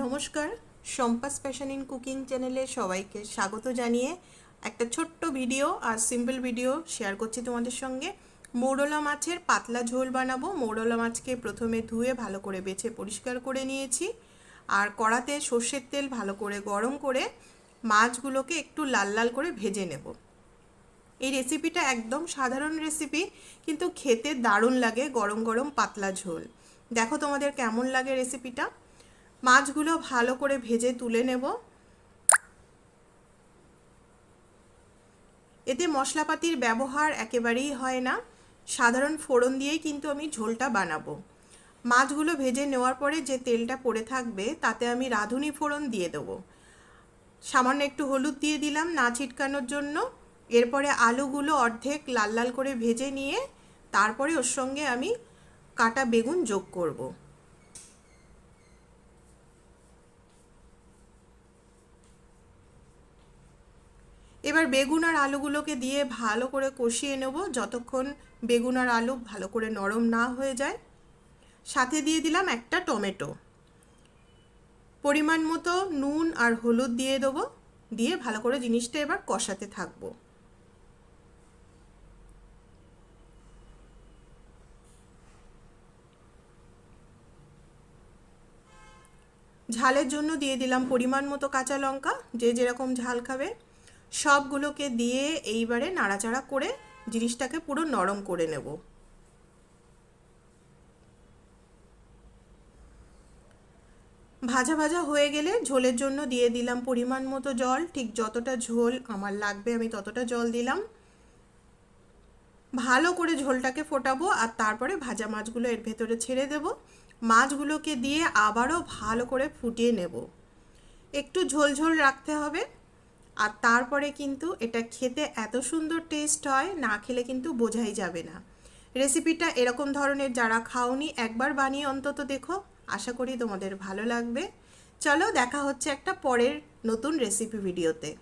নমস্কার সম্পাস passion in cooking চ্যানেলে সবাইকে স্বাগত জানিয়ে একটা ছোট্ট ভিডিও আর সিম্পল ভিডিও শেয়ার করছি তোমাদের সঙ্গে। মৌরলা মাছের পাতলা ঝোল বানাবো। মৌরলা মাছকে প্রথমে ধুয়ে ভালো করে বেছে পরিষ্কার করে নিয়েছি। আর কড়াতে সর্ষের তেল ভালো করে গরম করে মাছগুলোকে একটু লাল লাল করে ভেজে নেব। এই রেসিপিটা একদম সাধারণ রেসিপি কিন্তু খেতে দারুণ লাগে গরম গরম পাতলা ঝোল। দেখো তোমাদের কেমন লাগে রেসিপিটা মাছগুলো ভালো করে ভেজে তুলে নেব। এতে মশলাপাতির ব্যবহার একেবারেই হয় না। সাধারণ ফোড়ন দিয়েই কিন্তু আমি ঝোলটা বানাবো। মাছগুলো ভেজে নেওয়ার পরে যে তেলটা পড়ে থাকবে, তাতে আমি রাঁধুনি ফোড়ন দিয়ে দেবো। সামান্য একটু হলুদ দিয়ে দিলাম না ছিটকানোর জন্য। এরপরে আলুগুলো অর্ধেক লাল লাল করে ভেজে নিয়ে, তারপরে ওর সঙ্গে আমি কাটা বেগুন যোগ করব। এবার বেগুন আর আলুগুলোকে দিয়ে ভালো করে কষিয়ে নেব যতক্ষণ বেগুন আর আলু ভালো করে নরম না হয়ে যায়। সাথে দিয়ে দিলাম একটা টমেটো। পরিমাণ মতো নুন আর হলুদ দিয়ে দেবো, দিয়ে ভালো করে জিনিসটা এবার কষাতে থাকব। ঝালের জন্য দিয়ে দিলাম পরিমাণ মতো কাঁচা লঙ্কা, যে যেরকম ঝাল খাবে। সবগুলোকে দিয়ে এইবারে নাড়াচাড়া করে জিনিসটাকে পুরো নরম করে নেব। ভাজা ভাজা হয়ে গেলে ঝোলের জন্য দিয়ে দিলাম পরিমাণ মতো জল, ঠিক যতটা ঝোল আমার লাগবে আমি ততটা জল দিলাম। ভালো করে ঝোলটাকে ফোটাবো আর তারপরে ভাজা মাছগুলো এর ভেতরে ছেড়ে দেব। মাছগুলোকে দিয়ে আবারও ভালো করে ফুটিয়ে নেব। একটু ঝোল ঝোল রাখতে হবে। আর তারপরে কিন্তু এটা খেতে এত সুন্দর টেস্ট হয়, না খেলে কিন্তু বোঝাই যাবে না। রেসিপিটা এরকম ধরনের যারা খাওনি, একবার বানিয়ে অন্তত দেখো। আশা করি তোমাদের ভালো লাগবে। চলো দেখা হচ্ছে একটা পরের নতুন রেসিপি ভিডিওতে